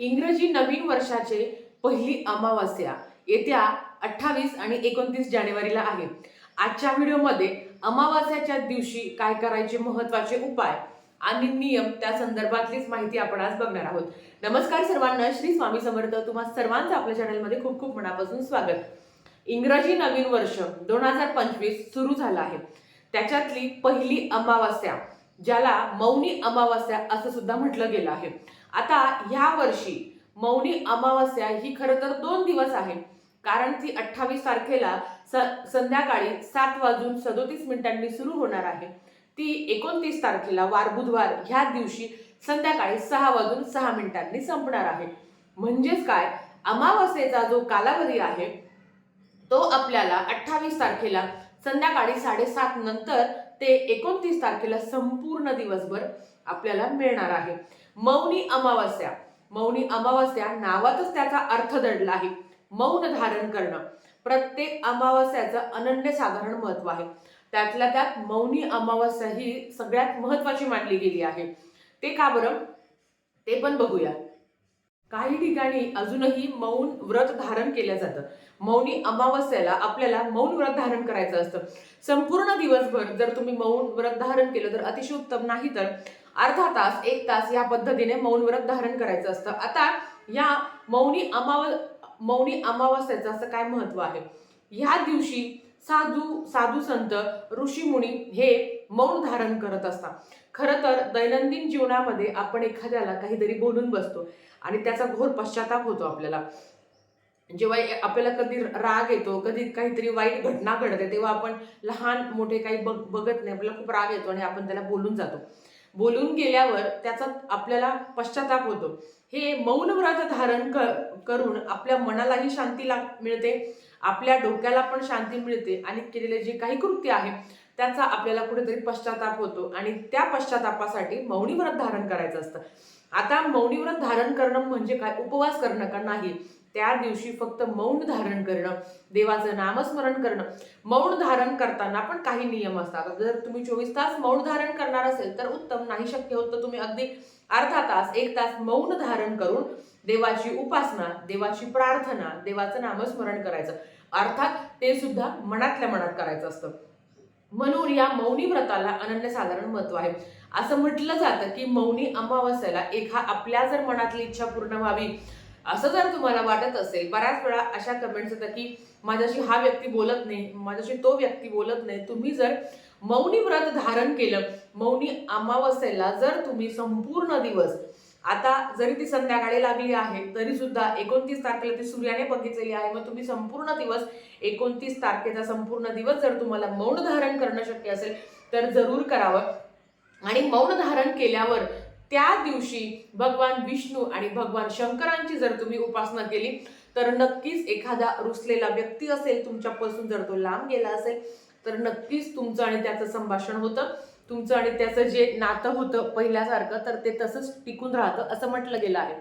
इंग्रजी नवीन वर्षाचे पहिली अमावास्या येत्या अठ्ठावीस आणि एकोणतीस जानेवारीला आहे. आजच्या व्हिडिओमध्ये अमावास्याच्या दिवशी काय करायचे महत्त्वाचे उपाय आणि नियम त्या संदर्भातलीच माहिती आपण आज बघणार आहोत. नमस्कार सर्वांना श्री स्वामी समर्थ. तुम्हा सर्वांचं आपल्या चॅनलमध्ये खूप खूप मनापासून स्वागत. इंग्रजी नवीन वर्ष दोन हजार पंचवीस सुरू झालं आहे. त्याच्यातली पहिली अमावास्या ज्याला मौनी अमावास्या असं सुद्धा म्हटलं गेलं आहे. आता ह्या वर्षी मौनी अमावस्या ही खरं तर दोन दिवस आहे. कारण ती अठ्ठावीस तारखेला स- संध्याकाळी सात वाजून सदोतीस मिनिटांनी सुरू होणार आहे. ती एकोणतीस तारखेला वार बुधवार ह्या दिवशी संध्याकाळी सहा वाजून सहा मिनिटांनी संपणार आहे. म्हणजेच काय? अमावस्येचा जो कालावधी आहे तो आपल्याला अठ्ठावीस तारखेला संध्याकाळी साडेसात नंतर ते एकोणतीस तारखेला संपूर्ण दिवसभर आपल्याला मिळणार आहे. मौनी अमावास्या. मौनी अमावास्या नावातच त्याचा अर्थ दडला आहे. मौन धारण करणं. प्रत्येक अमावस्याचं अनन्यसाधारण महत्त्व आहे. त्यातल्या त्यात मौनी अमावस्या ही सगळ्यात महत्वाची मानली गेली आहे. ते का बरं? ते पण बघूया. काही ठिकाणी अजूनही मौन व्रत धारण केलं जातं. मौनी अमावस्याला आपल्याला मौन व्रत धारण करायचं असतं. संपूर्ण दिवसभर जर तुम्ही मौन व्रत धारण केलं तर अतिशय उत्तम नाही तर अर्धा तास एक तास या पद्धतीने मौन व्रत धारण करायचं असतं. आता या मौनी अमाव मौनी अमावास्याचं असं काय महत्त्व आहे? ह्या दिवशी साधू साधू संत ऋषीमुनी हे मौन धारण करत असतात. खरं तर दैनंदिन जीवनामध्ये आपण एखाद्याला काहीतरी बोलून बसतो आणि त्याचा घोर पश्चाताप होतो आपल्याला. जेव्हा आपल्याला कधी राग येतो कधी काहीतरी वाईट घटना घडते तेव्हा आपण लहान मोठे काही बघ बघत नाही आपल्याला खूप राग येतो आणि आपण त्याला बोलून जातो. बोलून गेल्यावर त्याचा आपल्याला पश्चाताप होतो. हे मौन व्रत धारण क- करून आपल्या मनालाही शांती लाग मिळते. आपल्या डोक्याला पण शांती मिळते आणि केलेले जे काही कृत्य आहे त्याचा आपल्याला कुठेतरी पश्चाताप होतो आणि त्या पश्चातापासाठी मौनी व्रत धारण करायचं असतं. आता मौनी व्रत धारण करणं म्हणजे काय? उपवास करणं का नाही? त्या दिवशी फक्त मौन धारण करणं देवाचं नामस्मरण करणं. मौन धारण करताना पण काही नियम असतात. जर तुम्ही चोवीस तास मौन धारण करणार असेल तर उत्तम. नाही शक्य होत तर तुम्ही अगदी अर्धा तास एक तास मौन धारण करून देवाची उपासना देवाची प्रार्थना देवाचं नामस्मरण करायचं. अर्थात ते सुद्धा मनातल्या मनात करायचं असतं. म्हणून या मौनी व्रताला अनन्यसाधारण महत्त्व आहे. असं म्हटलं जातं की मौनी अमावस्याला एका आपल्या जर मनातली इच्छा पूर्ण व्हावी असं जर तुम्हाला वाटत असेल बऱ्याच वेळा अशा कमेंट्स येतात की माझ्याशी हा व्यक्ती बोलत नाही माझ्याशी तो व्यक्ती बोलत नाही. तुम्ही जर मौनी व्रत धारण केलं मौनी अमावस्येला जर तुम्ही संपूर्ण दिवस आता जरी ती संध्याकाळी लागली आहे तरी सुद्धा एकोणतीस तारखेला ती सूर्याने बघितलेली आहे. मग तुम्ही संपूर्ण दिवस एकोणतीस तारखेचा संपूर्ण दिवस जर तुम्हाला मौन धारण करणं शक्य असेल तर जरूर करावं. आणि मौन धारण केल्यावर त्या दिवशी भगवान विष्णू आणि भगवान शंकरांची जर तुम्ही उपासना केली तर नक्कीच एखादा रुसलेला व्यक्ती असेल तुमच्यापासून जर तो लांब गेला असेल तर नक्कीच तुमचं आणि त्याचं संभाषण होतं. तुमचं आणि त्याचं जे नातं होतं पहिल्यासारखं तर ते तसंच टिकून राहतं असं म्हटलं गेलं आहे.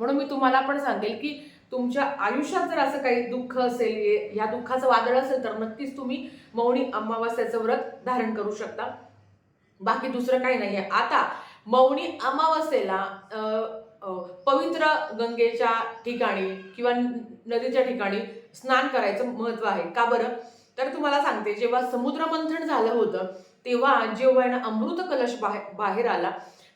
म्हणून मी तुम्हाला पण सांगेल की तुमच्या आयुष्यात जर असं काही दुःख असेल ह्या या दुःखाचं वादळ असेल तर नक्कीच तुम्ही मौनी अमावास्याचं व्रत धारण करू शकता. बाकी दुसरं काही नाही आहे आता मौनी अमावस्येला पवित्र गंगेच्या ठिकाणी किंवा नदीच्या ठिकाणी स्नान करायचं महत्त्व आहे. का बरं? तर तुम्हाला सांगते जेव्हा समुद्रमंथन झालं होतं तेव्हा जेव्हा ना अमृत कलश बाहेर बाहेर आला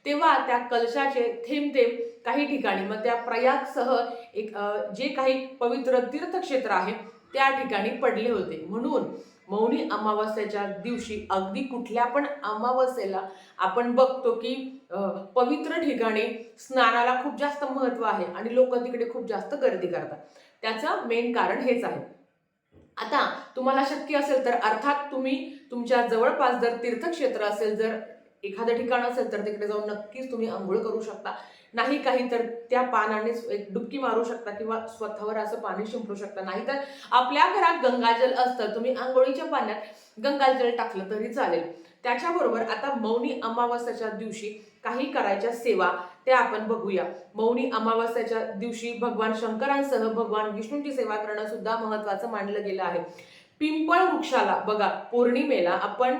तेव्हा त्या कलशाचे थेंब थेंब काही ठिकाणी मग त्या प्रयागसह एक जे काही पवित्र तीर्थक्षेत्र आहे त्या ठिकाणी पडले होते. म्हणून मौनी अमावस्याच्या दिवशी अगदी कुठल्या पण अमावस्येला आपण बघतो की पवित्र ठिकाणी स्नानाला खूप जास्त महत्त्व आहे आणि लोक तिकडे खूप जास्त गर्दी करतात. त्याचं मेन कारण हेच आहे. आता तुम्हाला शक्य असेल तर अर्थात तुम्ही तुमच्या जवळपास जर तीर्थक्षेत्र असेल जर एखादं ठिकाण असेल तर तिकडे जाऊन नक्कीच तुम्ही आंघोळ करू शकता. नाही काही तर त्या पानाने एक डुबकी मारू शकता किंवा स्वतःवर असं पाणी शिंपडू शकता. नाही तर आपल्या घरात गंगाजल असतं तुम्ही आंघोळीच्या पाण्यात गंगाजल टाकलं तरी चालेल. त्याच्याबरोबर आता मौनी अमावास्याच्या दिवशी काही करायच्या सेवा त्या आपण बघूया. मौनी अमावास्याच्या दिवशी भगवान शंकरांसह भगवान विष्णूंची सेवा करणं सुद्धा महत्वाचं मानलं गेलं आहे. पिंपळ वृक्षाला बघा पौर्णिमेला आपण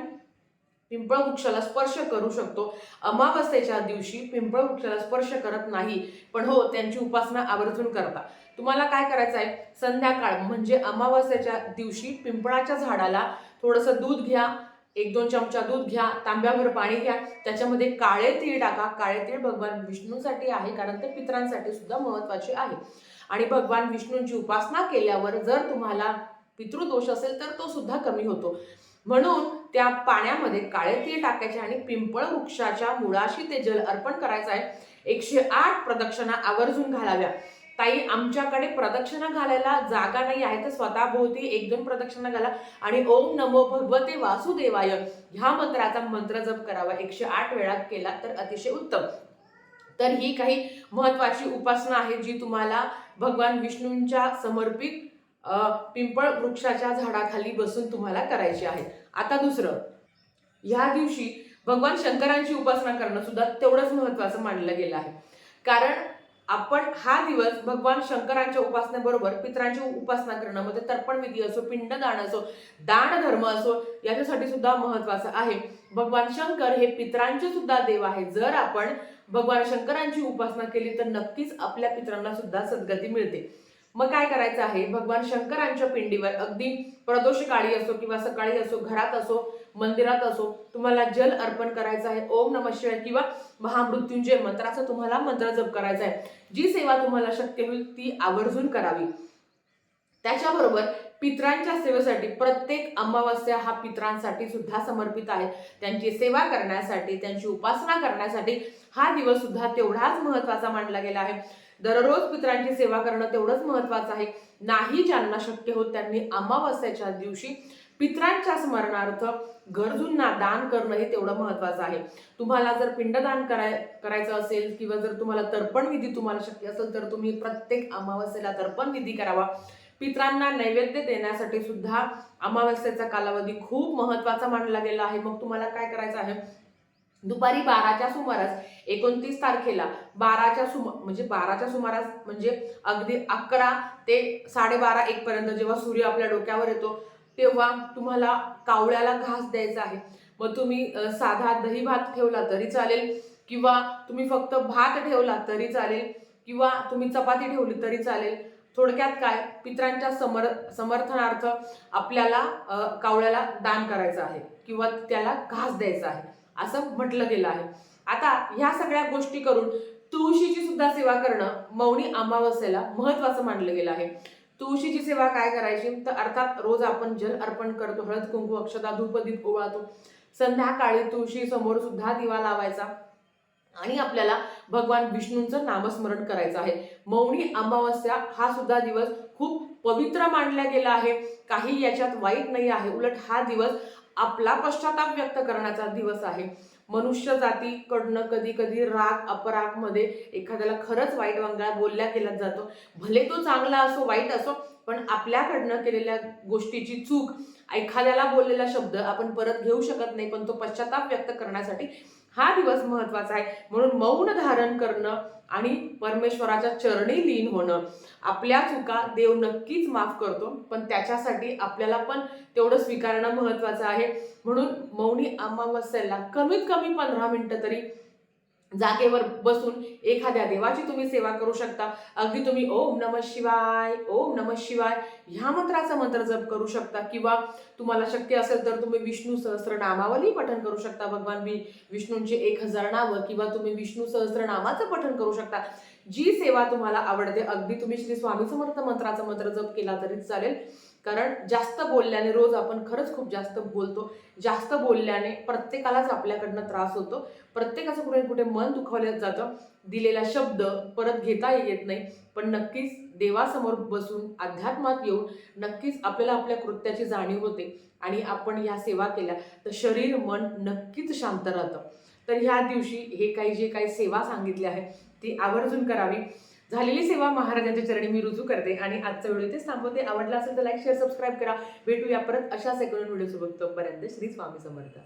पिंपळ वृक्षाला स्पर्श करू शकतो. अमावस्येच्या दिवशी पिंपळ वृक्षाला स्पर्श करत नाही पण हो त्यांची उपासना आवर्जून करता तुम्हाला काय करायचं आहे संध्याकाळ म्हणजे अमावस्येच्या दिवशी पिंपळाच्या झाडाला थोडंसं दूध घ्या एक दोन चमचा दूध घ्या तांब्याभर पाणी घ्या. त्याच्यामध्ये काळे तीळ टाका. काळे तीळ भगवान विष्णूसाठी आहे कारण ते पितरांसाठी सुद्धा महत्त्वाचे आहे. आणि भगवान विष्णूंची उपासना केल्यावर जर तुम्हाला पितृदोष असेल तर तो सुद्धा कमी होतो. म्हणून त्या पाण्यामध्ये काळे तीळ टाकायचे आणि पिंपळ वृक्षाच्या मुळाशी ते जल अर्पण करायचं आहे. एकशे आठ प्रदक्षिणा आवर्जून घालाव्या. ताई आमच्याकडे प्रदक्षिणा घालायला जागा नाही आहे तर स्वतःभोवती एक दोन प्रदक्षिणा घाला आणि ओम नमो भगवते वासुदेवाय ह्या मंत्राचा मंत्र जप करावा. एकशे आठ वेळा केला तर अतिशय उत्तम. तर ही काही महत्वाची उपासना आहे जी तुम्हाला भगवान विष्णूंच्या समर्पित पिंपळ वृक्षाच्या झाडाखाली बसून तुम्हाला करायची आहे आता दुसरं ह्या दिवशी भगवान शंकरांची उपासना करणं सुद्धा तेवढंच महत्वाचं मानलं गेलं आहे. कारण आपण हा दिवस भगवान शंकरांच्या उपासनेबरोबर पितरांची उपासना करणं म्हणजे तर्पण विधी असो पिंडदान असो दान धर्म असो याच्यासाठी सुद्धा महत्वाचं आहे. भगवान शंकर हे पितरांचे सुद्धा देव आहे जर आपण भगवान शंकरांची उपासना केली तर नक्कीच आपल्या पितरांना सुद्धा सद्गती मिळते. मग काय करायचं आहे? भगवान शंकरांच्या पिंडीवर अगदी प्रदोष काळी असो किंवा सकाळी असो घरात असो मंदिरात असो तुम्हाला जल अर्पण करायचं आहे. ओम नम शिवाय किंवा महामृत्युंजय मंत्राचा तुम्हाला मंत्र जप करायचा आहे. जी सेवा तुम्हाला शक्य होईल ती आवर्जून करावी. त्याच्याबरोबर पित्रांच्या सेवेसाठी प्रत्येक अमावस्या हा पित्रांसाठी सुद्धा समर्पित आहे. त्यांची सेवा करण्यासाठी त्यांची उपासना करण्यासाठी हा दिवस सुद्धा तेवढाच महत्त्वाचा मानला गेला आहे. दररोज पितरांची सेवा करणं तेवढंच महत्वाचं आहे. नाही ज्यांना शक्य होत त्यांनी अमावस्याच्या दिवशी पित्रांच्या स्मरणार्थ गरजूंना दान करणं हे तेवढं महत्वाचं आहे. तुम्हाला जर पिंडदान कराय करायचं असेल किंवा जर तुम्हाला तर्पण विधी तुम्हाला शक्य असेल तर तुम्ही प्रत्येक अमावस्येला तर्पण विधी करावा. पित्रांना नैवेद्य देण्यासाठी सुद्धा अमावस्येचा कालावधी खूप महत्त्वाचा मानला गेला आहे. मग तुम्हाला काय करायचं आहे? दुपारी बाराच्या सुमारास एकोणतीस तारखेला बाराच्या सुम म्हणजे बाराच्या सुमारास म्हणजे अगदी अकरा ते साडेबारा एक पर्यंत जेव्हा सूर्य आपल्या डोक्यावर येतो तेव्हा तुम्हाला कावळ्याला घास द्यायचा आहे. मग तुम्ही साधा दही भात ठेवला तरी चालेल किंवा तुम्ही फक्त भात ठेवला तरी चालेल किंवा तुम्ही चपाती ठेवली तरी चालेल. थोडक्यात काय? पित्रांच्या समर समर्थनार्थ आपल्याला कावळ्याला दान करायचं आहे किंवा त्याला घास द्यायचा आहे. असं म्हटलं गेलं आहे. आता ह्या सगळ्या गोष्टी करून तुळशीची सुद्धा सेवा करणं मौनी अमावस्येला महत्वाचं मानलं गेलं आहे. तुळशीची सेवा काय करायची? तर अर्थात रोज आपण जल अर्पण करतो हळद कुंकू अक्षता धूपदीप ओवाळतो. संध्याकाळी तुळशी समोर सुद्धा दिवा लावायचा आणि आपल्याला भगवान विष्णूंचं नामस्मरण करायचं आहे. मौनी अमावस्या हा सुद्धा दिवस खूप पवित्र मानला गेला आहे. काही याच्यात वाईट नाही आहे. उलट हा दिवस आपला पश्चाताप व्यक्त करण्याचा दिवस आहे. मनुष्य जातीकडनं कधी कधी राग अपरागमध्ये एखाद्याला खरंच वाईट वांगळा बोलल्या केला जातो. भले तो चांगला असो वाईट असो पण आपल्याकडनं केलेल्या गोष्टीची चूक एखाद्याला बोललेला शब्द आपण परत घेऊ शकत नाही पण तो पश्चाताप व्यक्त करण्यासाठी हा दिवस महत्त्वाचा आहे. म्हणून मौन धारण करणं आणि परमेश्वराच्या चरणी लीन होणं. आपल्या चुका देव नक्कीच माफ करतो पण त्याच्यासाठी आपल्याला पण तेवढं स्वीकारणं महत्वाचं आहे. म्हणून मौनी अमावस्येला कमीत कमी पंधरा मिनटं तरी जागेवर बसून एखाद्या देवाची तुम्ही सेवा करू शकता. अगदी तुम्ही ओम नम शिवाय ओम नम शिवाय ह्या मंत्राचा मंत्र जप करू शकता. किंवा तुम्हाला शक्य असेल तर तुम्ही विष्णू सहस्त्रनामावली पठण करू शकता. भगवान वि विष्णूंचे एक हजार नावं किंवा तुम्ही विष्णू सहस्त्रनामाचं पठण करू शकता. जी सेवा तुम्हाला आवडते अगदी तुम्ही श्री स्वामी समर्थ मंत्राचा मंत्र जप केला तरी चालेल. कारण जास्त बोलल्याने रोज आपण खरंच खूप जास्त बोलतो. जास्त बोलल्याने प्रत्येकालाच आपल्याकडनं त्रास होतो. प्रत्येकाचं कुठे कुठे मन दुखावलं जातं. दिलेला शब्द परत घेता येत नाही. पण नक्कीच देवासमोर बसून अध्यात्मात येऊन नक्कीच आपल्याला आपल्या कृत्याची जाणीव होते. आणि आपण ह्या सेवा केल्या तर शरीर मन नक्कीच शांत राहतं. तर ह्या दिवशी हे काही जे काही सेवा सांगितली आहे ती आवर्जून करावी. झालेली सेवा महाराजांच्या चरणी मी रुजू करते आणि आजचा व्हिडिओ इथेच थांबवते. आवडला असेल तर लाईक शेअर सबस्क्राईब करा. भेटूया परत अशाच एक व्हिडिओ सोबत तोपर्यंत श्री स्वामी समर्थ.